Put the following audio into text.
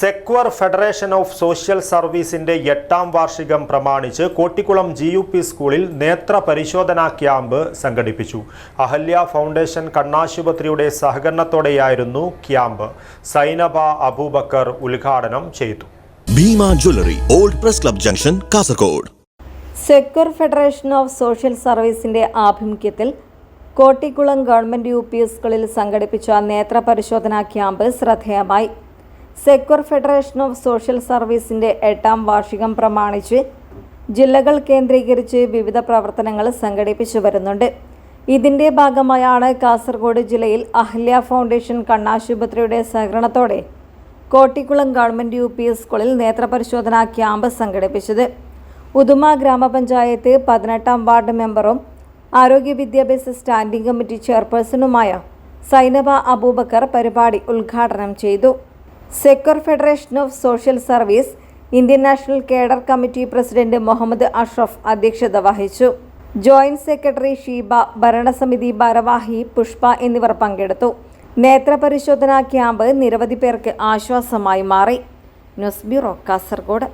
Secure federation of social സർവീസിന്റെ എട്ടാം വാർഷികം പ്രമാണിച്ച് കോട്ടിക്കുളം ജി യു പി സ്കൂളിൽ നേത്ര പരിശോധനാ ക്യാമ്പ് സംഘടിപ്പിച്ചു. അഹല്യ ഫൗണ്ടേഷൻ കണ്ണാശുപത്രിയുടെ സഹകരണത്തോടെയായിരുന്നു ക്യാമ്പ്. സൈനബ അബൂബക്കർ ഉദ്ഘാടനം ചെയ്തു. Bhima jewellery old press club junction Kasaragod. Secure federation of social സർവീസിന്റെ ആഭിമുഖ്യത്തിൽ കോട്ടിക്കുളം ഗവൺമെന്റ് യു പി സ്കൂളിൽ സംഘടിപ്പിച്ച നേത്ര പരിശോധനാ ക്യാമ്പ് ശ്രദ്ധേയമായി. സെക്യൂർ ഫെഡറേഷൻ ഓഫ് സോഷ്യൽ സർവീസിന്റെ എട്ടാം വാർഷികം പ്രമാണിച്ച് ജില്ലകൾ കേന്ദ്രീകരിച്ച് വിവിധ പ്രവർത്തനങ്ങൾ സംഘടിപ്പിച്ചു വരുന്നുണ്ട്. ഇതിന്റെ ഭാഗമായാണ് കാസർഗോഡ് ജില്ലയിൽ അഹല്യ ഫൗണ്ടേഷൻ കണ്ണാശുപത്രിയുടെ സഹകരണത്തോടെ കോട്ടിക്കുളം ഗവൺമെന്റ് യു പി സ്കൂളിൽ നേത്രപരിശോധനാ ക്യാമ്പ് സംഘടിപ്പിച്ചത്. ഉദുമ ഗ്രാമപഞ്ചായത്ത് പതിനെട്ടാം വാർഡ് മെമ്പറും ആരോഗ്യ വിദ്യാഭ്യാസ സ്റ്റാൻഡിംഗ് കമ്മിറ്റി ചെയർപേഴ്സണുമായ സൈനബ അബൂബക്കർ പരിപാടി ഉദ്ഘാടനം ചെയ്തു. Secure federation of social service Indian national cadre committee president Muhammad Ashraf അധ്യക്ഷത വഹിച്ചു. ജോയിന്റ് സെക്രട്ടറി ഷീബ ഭരണസമിതി ഭാരവാഹി പുഷ്പ എന്നിവർ പങ്കെടുത്തു. നേത്രപരിശോധനാ ക്യാമ്പ് നിരവധി പേർക്ക് ആശ്വാസമായി മാറി. News bureau Kasaragod.